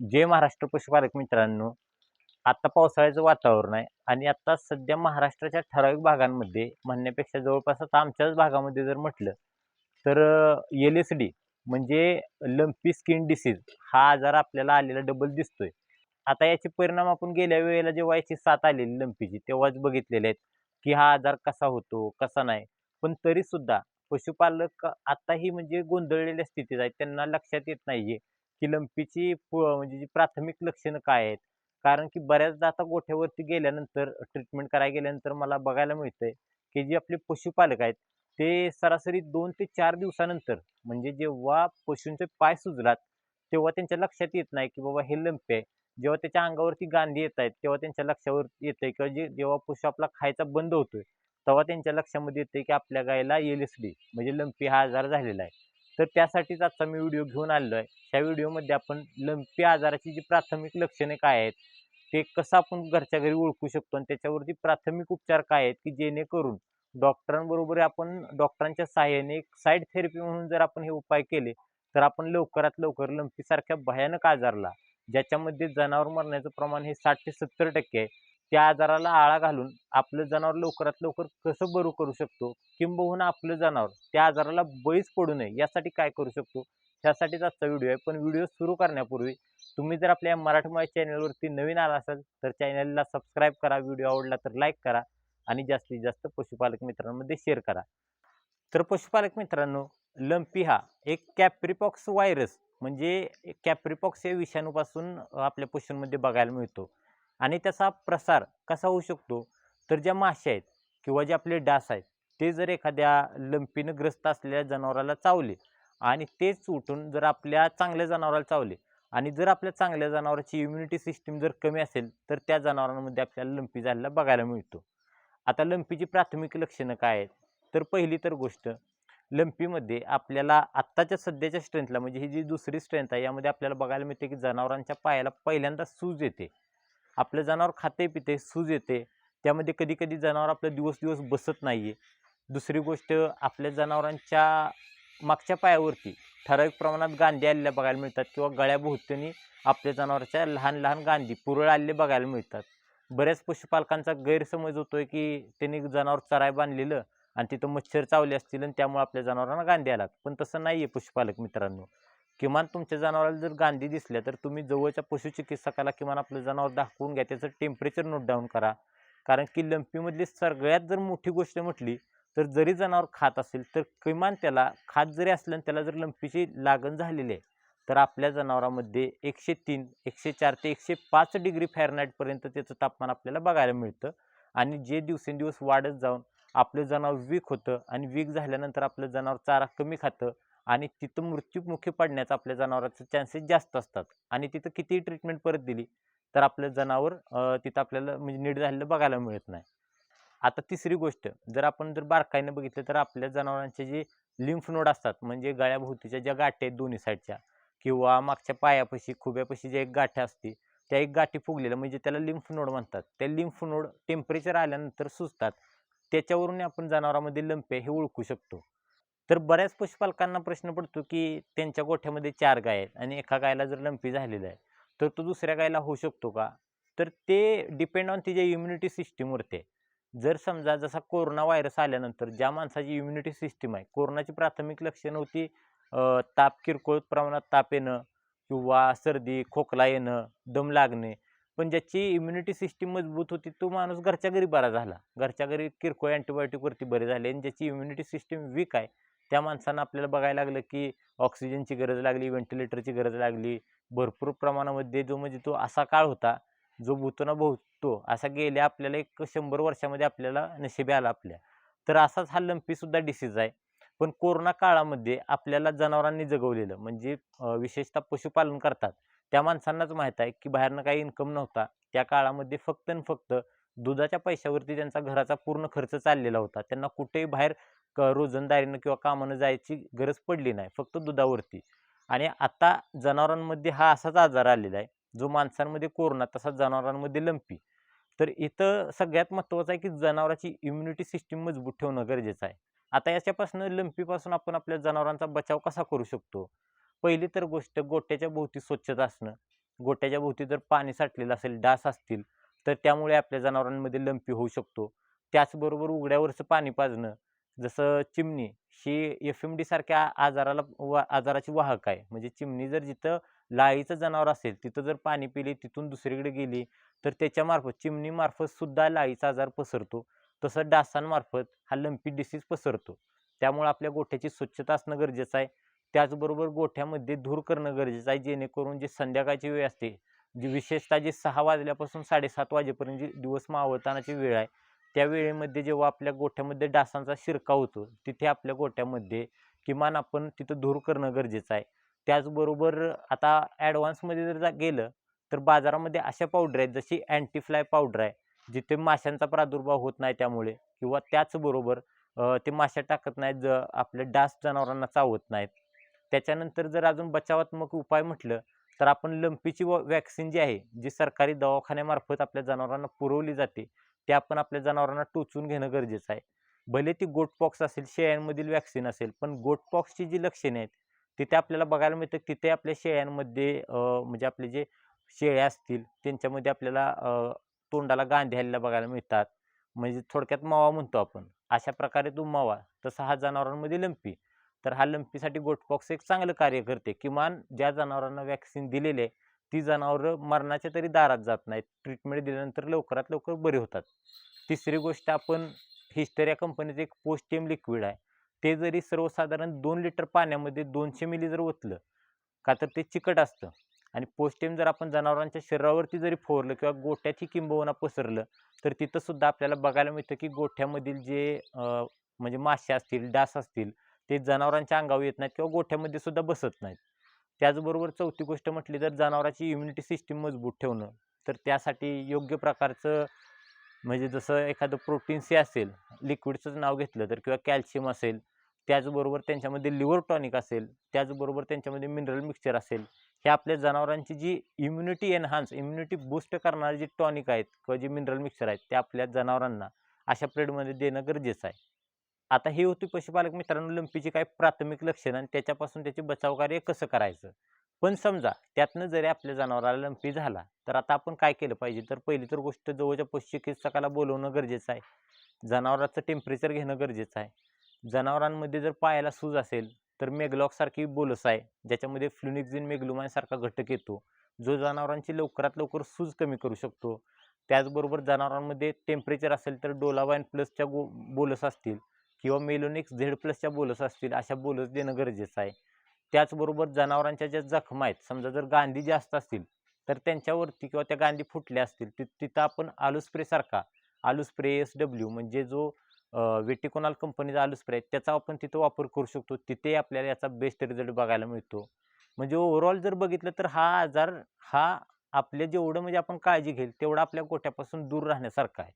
जय महाराष्ट्र पशुपालक मित्रांनो आत्ता पावसाळ्याचं वातावरण आहे आणि आत्ता सध्या महाराष्ट्राच्या ठराविक भागांमध्ये म्हणण्यापेक्षा जवळपास आता आमच्याच भागामध्ये जर म्हटलं तर एल एस डी म्हणजे लंपी स्किन डिसीज हा आजार आपल्याला आलेला डबल दिसतोय. आता याचे परिणाम आपण गेल्या वेळेला जेव्हा याची साथ आलेली लंपीची तेव्हाच बघितलेले आहेत की हा आजार कसा होतो कसा नाही. पण तरीसुद्धा पशुपालक आत्ताही म्हणजे गोंधळलेल्या स्थितीत आहेत त्यांना लक्षात येत नाहीये. की लंपीची म्हणजे जी प्राथमिक लक्षणं काय आहेत? कारण की बऱ्याचदा आता गोठ्यावरती गेल्यानंतर ट्रीटमेंट करायला गेल्यानंतर मला बघायला मिळतंय की जे आपले पशुपालक आहेत ते सरासरी दोन ते चार दिवसानंतर म्हणजे जेव्हा पशूंचे पाय सुजलात तेव्हा त्यांच्या लक्षात येत नाही की बाबा हे लंपी आहे जेव्हा त्याच्या अंगावरती गांधी येत आहेत तेव्हा त्यांच्या लक्षावर येतंय किंवा जे जेव्हा पशु आपला खायचा बंद होतोय तेव्हा त्यांच्या लक्षामध्ये येते की आपल्या गायला एल एस डी म्हणजे लंपी हा आजार झालेला आहे. तर त्यासाठीच आजचा मी व्हिडिओ घेऊन आलेलो आहे त्या व्हिडिओमध्ये आपण लंपी आजाराची जी प्राथमिक लक्षणे काय आहेत ते कसं आपण घरच्या घरी ओळखू शकतो आणि त्याच्यावरती प्राथमिक उपचार काय आहेत की जेणेकरून डॉक्टरांबरोबर आपण डॉक्टरांच्या सहाय्याने एक साईड थेरपी म्हणून जर आपण हे उपाय केले तर आपण लवकरात लवकर लंपीसारख्या भयानक आजारला ज्याच्यामध्ये जनावर मरण्याचं प्रमाण हे साठ ते सत्तर टक्के आहे त्या आजाराला आळा घालून आपलं जनावर लवकरात लवकर कसं बरू करू शकतो? किंबहुना आपलं जनावर त्या आजाराला बळीच पडू नये यासाठी काय करू शकतो? त्यासाठीच आजचा व्हिडिओ आहे. पण व्हिडिओ सुरू करण्यापूर्वी तुम्ही जर आपल्या मराठीमाय चॅनलवरती नवीन आला असाल तर चॅनलला सबस्क्राईब करा. व्हिडिओ आवडला तर लाईक करा आणि जास्तीत जास्त पशुपालक मित्रांमध्ये शेअर करा. तर पशुपालक मित्रांनो लंपी हा एक कॅप्रिपॉक्स व्हायरस म्हणजे कॅप्रिपॉक्स या विषाणूपासून आपल्या पशूंमध्ये बघायला मिळतो. आणि त्याचा प्रसार कसा होऊ शकतो? तर ज्या माश्या आहेत किंवा जे आपले डास आहेत ते जर एखाद्या लंपीनं ग्रस्त असलेल्या जनावराला चावले आणि तेच उठून जर आपल्या चांगल्या जनावराला चावले आणि जर आपल्या चांगल्या जनावराची इम्युनिटी सिस्टीम जर कमी असेल तर त्या जनावरांमध्ये आपल्याला लंपी झालेला बघायला मिळतो. आता लंपीची प्राथमिक लक्षणं काय आहेत? तर पहिली तर गोष्ट लंपीमध्ये आपल्याला आत्ताच्या सध्याच्या स्ट्रेंथला म्हणजे ही जी दुसरी स्ट्रेंथ आहे यामध्ये आपल्याला बघायला मिळते की जनावरांच्या पायाला पहिल्यांदा सूज येते. आपलं जनावर खाते पिते सूज येते. त्यामध्ये कधी कधी जनावर आपलं दिवस दिवस बसत नाही आहे दुसरी गोष्ट आपल्या जनावरांच्या मागच्या पायावरती ठराविक प्रमाणात गांधी आलेल्या बघायला मिळतात किंवा गळ्याभोवतीने आपल्या जनावरांच्या लहान लहान गांधी पुरळ आलेले बघायला मिळतात. बऱ्याच पशुपालकांचा गैरसमज होतोय की त्यांनी जनावर चराय बांधलेलं आणि तिथं मच्छर चावले असतील आणि त्यामुळे आपल्या जनावरांना गांधी आलात. पण तसं नाही आहे पशुपालक मित्रांनो. किमान तुमच्या जनावराला जर गांधी दिसल्या तर तुम्ही जवळच्या पशुचिकित्सकाला किमान आपलं जनावर दाखवून घ्या. त्याचं टेम्परेचर नोट डाऊन करा. कारण की लंपीमधली सगळ्यात जर मोठी गोष्ट म्हटली तर जरी जनावर खात असेल तर किमान त्याला खात जरी असलं आणि त्याला जर लंपीची लागण झालेली आहे तर आपल्या जनावरामध्ये एकशे तीन एकशे चार ते एकशे पाच डिग्री फॅरनाईटपर्यंत त्याचं तापमान आपल्याला बघायला मिळतं. आणि जे दिवसेंदिवस वाढत जाऊन आपलं जनावर वीक होतं आणि वीक झाल्यानंतर आपलं जनावर चारा कमी खातं आणि तिथं मृत्युमुखी पडण्याचं आपल्या जनावराचे चान्सेस जास्त असतात. आणि तिथं कितीही ट्रीटमेंट परत दिली तर आपलं जनावर तिथं आपल्याला म्हणजे नीट झालेलं बघायला मिळत नाही. आता तिसरी गोष्ट जर आपण जर बारकाईनं बघितलं तर आपल्या जनावरांचे जे लिम्फ नोड असतात म्हणजे गळ्याभोवतीच्या ज्या गाठी आहेत दोन्ही साईडच्या किंवा मागच्या पायापाशी खुब्यापाशी ज्या एक गाठी असते त्या एक गाठी फुगलेल्या म्हणजे त्याला लिम्फ नोड म्हणतात. त्या लिम्फ नोड टेम्परेचर आल्यानंतर सुचतात त्याच्यावरून आपण जनावरांमध्ये लंपे हे ओळखू शकतो. तर बऱ्याच पशुपालकांना प्रश्न पडतो की त्यांच्या गोठ्यामध्ये चार गाय आहेत आणि एका गायला जर लंपी झालेला आहे तर तो दुसऱ्या गायला होऊ शकतो का? तर ते डिपेंड ऑन तिच्या इम्युनिटी सिस्टीमवरती आहे. जर समजा जसा कोरोना व्हायरस आल्यानंतर ज्या माणसाची इम्युनिटी सिस्टीम आहे कोरोनाची प्राथमिक लक्षणं होती ताप किरकोळ प्रमाणात ताप येणं किंवा सर्दी खोकला येणं दम लागणे पण ज्याची इम्युनिटी सिस्टीम मजबूत होती तो माणूस घरच्या घरी बरा झाला. घरच्या घरी किरकोळ अँटीबायोटिकवरती बरे झाले आणि ज्याची इम्युनिटी सिस्टीम वीक आहे त्या माणसांना आपल्याला बघायला लागलं की ऑक्सिजनची गरज लागली व्हेंटिलेटरची गरज लागली भरपूर प्रमाणामध्ये जो म्हणजे तो असा काळ होता जो भूतोना भोवतो असा गेल्या आपल्याला एक शंभर वर्षामध्ये आपल्याला नशिबी आला आपल्या. तर असाच हा लंपीसुद्धा डिसीज आहे. पण कोरोना काळामध्ये आपल्याला जनावरांनी जगवलेलं म्हणजे विशेषतः पशुपालन करतात त्या माणसांनाच माहीत आहे की बाहेरनं काही इन्कम नव्हता. त्या काळामध्ये फक्त आणि फक्त दुधाच्या पैशावरती त्यांचा घराचा पूर्ण खर्च चाललेला होता. त्यांना कुठेही बाहेर रोजंदारीनं किंवा कामानं जायची गरज पडली नाही फक्त दुधावरती. आणि आता जनावरांमध्ये हा असाच आजार आलेला आहे जो माणसांमध्ये कोरोना तसा जनावरांमध्ये लंपी. तर इथं सगळ्यात महत्त्वाचं आहे की जनावराची इम्युनिटी सिस्टीम मजबूत ठेवणं गरजेचं आहे. आता याच्यापासून लंपीपासून आपण आपल्या जनावरांचा बचाव कसा करू शकतो? पहिली तर गोष्ट गोट्याच्या भोवती स्वच्छता असणं. गोट्याच्या भोवती जर पाणी साठलेलं असेल डास असतील तर त्यामुळे आपल्या जनावरांमध्ये लंपी होऊ शकतो. त्याचबरोबर उघड्यावरचं पाणी पाजणं. जसं चिमणी ही एफ एम डी सारख्या आजाराला वा आजाराची वाहक आहे. म्हणजे चिमणी जर जिथं लाळीचं जनावर असेल तिथं जर पाणी पिले तिथून दुसरीकडे गेली तर त्याच्यामार्फत चिमणीमार्फत सुद्धा लाळीचा आजार पसरतो. तसं डासांमार्फत हा लंपी डिसीज पसरतो. त्यामुळे आपल्या गोठ्याची स्वच्छता असणं गरजेचं आहे. त्याचबरोबर गोठ्यामध्ये धूर करणं गरजेचं आहे जेणेकरून जे संध्याकाळची वेळ असते जी विशेषतः जे सहा वाजल्यापासून साडेसात वाजेपर्यंत जी दिवस मावळतानाची वेळ आहे त्या वेळेमध्ये जेव्हा आपल्या गोठ्यामध्ये डासांचा शिरकाव होतो तिथे आपल्या गोठ्यामध्ये किमान आपण तिथं धूर करणं गरजेचं आहे. त्याचबरोबर आता ॲडव्हान्समध्ये जर जा गेलं तर बाजारामध्ये अशा पावडर आहेत जशी अँटीफ्लाय पावडर आहे जिथे माशांचा प्रादुर्भाव होत नाही त्यामुळे किंवा त्याचबरोबर ते माशा टाकत नाहीत ज आपले डास जनावरांना चावत नाहीत. त्याच्यानंतर जर अजून बचावात्मक उपाय म्हटलं तर आपण लंपीची व वॅक्सिन जी आहे जी सरकारी दवाखान्यामार्फत आपल्या जनावरांना पुरवली जाते ते आपण आपल्या जनावरांना टोचून घेणं गरजेचं आहे. भले ती गोटपॉक्स असेल शेळ्यांमधील वॅक्सिन असेल पण गोटपॉक्सची जी लक्षणे आहेत तिथे आपल्याला बघायला मिळतं तिथे आपल्या शेळ्यांमध्ये म्हणजे आपले जे शेळ्या असतील त्यांच्यामध्ये आपल्याला तोंडाला गांधी आलेल्या बघायला मिळतात. म्हणजे थोडक्यात मावा म्हणतो आपण. अशा प्रकारे तो मावा तसा हा जनावरांमध्ये लंपी. तर हा लंपीसाठी गोटपॉक्स एक चांगलं कार्य करते. किमान ज्या जनावरांना वॅक्सिन दिलेले आहे ती जनावरं मरणाच्या तरी दारात जात नाहीत. ट्रीटमेंट दिल्यानंतर लवकरात लवकर बरी होतात. तिसरी गोष्ट आपण हिस्टेरिया कंपनीचं एक पोस्टियम लिक्विड आहे. ते जरी सर्वसाधारण दोन लिटर पाण्यामध्ये दोनशे मिली जर ओतलं का तर ते चिकट असतं. आणि पोस्टियम जर आपण जनावरांच्या शरीरावरती जरी फोरलं किंवा गोठ्याची किंबहुना पसरलं तर तिथंसुद्धा आपल्याला बघायला मिळतं की गोठ्यामधील जे म्हणजे मासे असतील डास असतील ते जनावरांच्या अंगावर येत नाहीत किंवा गोठ्यामध्ये सुद्धा बसत नाहीत. त्याचबरोबर चौथी गोष्ट म्हटली तर जनावराची इम्युनिटी सिस्टीम मजबूत ठेवणं. तर त्यासाठी योग्य प्रकारचं म्हणजे जसं एखादं प्रोटीन सी असेल लिक्विडचंच नाव घेतलं तर किंवा कॅल्शियम असेल त्याचबरोबर त्यांच्यामध्ये लिव्हर टॉनिक असेल त्याचबरोबर त्यांच्यामध्ये मिनरल मिक्सचर असेल हे आपल्या जनावरांची जी इम्युनिटी एनहान्स इम्युनिटी बूस्ट करणारे जी टॉनिक आहेत किंवा जे मिनरल मिक्सचर आहेत ते आपल्या जनावरांना अशा प्रेडमध्ये देणं गरजेचं आहे. आता ही होती पशुपालक मित्रांनो लंपीची काही प्राथमिक लक्षणं आणि त्याच्यापासून त्याचे बचाव कार्य कसं करायचं? पण समजा त्यातनं जरी आपल्या जनावराला लंपी झाला तर आता आपण काय केलं पाहिजे? तर पहिली तर गोष्ट जवळच्या पशुचिकित्सकाला बोलवणं गरजेचं आहे. जनावराचं टेम्परेचर घेणं गरजेचं आहे. जनावरांमध्ये जर पायाला सूज असेल तर मेगलॉकसारखी बोलस आहे ज्याच्यामध्ये फ्लुनिक्झिन मेगलुमायसारखा घटक येतो. जो जनावरांची लवकरात लवकर सूज कमी करू शकतो. त्याचबरोबर जनावरांमध्ये टेम्परेचर असेल तर डोलावाईन प्लसच्या गो बोलस असतील. किंवा मेलोनिक्स झेड प्लसच्या बोलस असतील अशा बोलस देणं गरजेचं आहे. त्याचबरोबर जनावरांच्या ज्या जखमा आहेत समजा जर गांधी जास्त असतील तर त्यांच्यावरती किंवा त्या गांधी फुटल्या असतील ति तिथं आपण आलू स्प्रेसारखा आलू स्प्रे एस डब्ल्यू म्हणजे जो वेटिकोनाल कंपनीचा आलू स्प्रे आहे त्याचा आपण तिथं वापर करू शकतो. तिथे आपल्याला याचा बेस्ट रिझल्ट बघायला मिळतो. म्हणजे ओव्हरऑल जर बघितलं तर हा आजार हा आपल्या जेवढं म्हणजे आपण काळजी घेईल तेवढं आपल्या गोठ्यापासून दूर राहण्यासारखं आहे.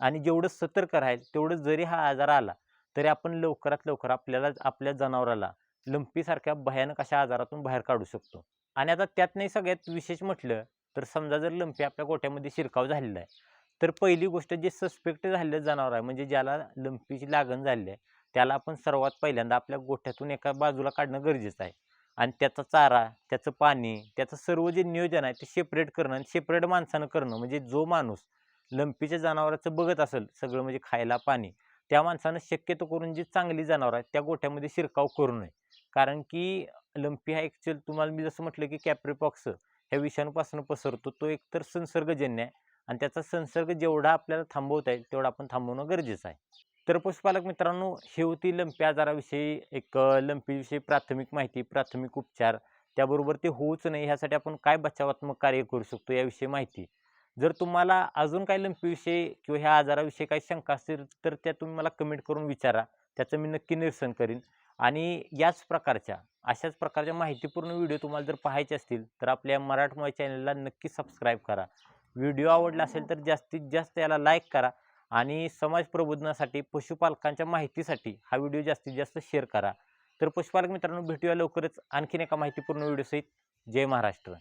आणि जेवढं सतर्क राहील तेवढं जरी हा आजार आला तरी आपण लवकरात लवकर आपल्याला आपल्या जनावराला लंपीसारख्या भयानक अशा आजारातून बाहेर काढू शकतो. आणि आता त्यात नाही सगळ्यात विशेष म्हटलं तर समजा जर लंपी आपल्या गोठ्यामध्ये शिरकाव झालेला आहे तर पहिली गोष्ट जे सस्पेक्ट झालेलं जनावर आहे म्हणजे ज्याला लंपीची लागण झालेली आहे त्याला आपण सर्वात पहिल्यांदा आपल्या गोठ्यातून एका बाजूला काढणं गरजेचं आहे. आणि त्याचा चारा त्याचं पाणी त्याचं सर्व जे नियोजन आहे ते सेपरेट करणं आणि सेपरेट माणसानं करणं म्हणजे जो माणूस लंपीच्या जनावराचं बघत असेल सगळं म्हणजे खायला पाणी त्या माणसानं शक्यतो करून जी चांगली जनावर आहेत त्या गोठ्यामध्ये शिरकाव करू नये. कारण की लंपी हा ॲक्च्युअल तुम्हाला मी जसं म्हटलं की कॅप्रिपॉक्स ह्या विषाणूपासून पसरतो तो एकतर संसर्गजन्य आहे आणि त्याचा संसर्ग जेवढा आपल्याला थांबवता येईल तेवढा आपण थांबवणं गरजेचं आहे. तर पशुपालक मित्रांनो हे होती लंपी आजाराविषयी एक लंपीविषयी प्राथमिक माहिती प्राथमिक उपचार. त्याबरोबर ते होऊच नाही ह्यासाठी आपण काय बचावात्मक कार्य करू शकतो याविषयी माहिती. जर तुम्हाला अजून काही लंपीविषयी किंवा ह्या आजाराविषयी काही शंका असतील तर त्या तुम्ही मला कमेंट करून विचारा. त्याचं मी नक्की निरसन करीन. आणि याच प्रकारच्या अशाच प्रकारच्या माहितीपूर्ण व्हिडिओ तुम्हाला जर पाहायचे असतील तर आपल्या मराठमोळ्या चॅनलला नक्की सबस्क्राईब करा. व्हिडिओ आवडला असेल तर जास्तीत जास्त याला लाईक करा आणि समाज प्रबोधनासाठी पशुपालकांच्या माहितीसाठी हा व्हिडिओ जास्तीत जास्त शेअर करा. तर पशुपालक मित्रांनो भेटूया लवकरच आणखीन एका माहितीपूर्ण व्हिडिओसहित. जय महाराष्ट्र.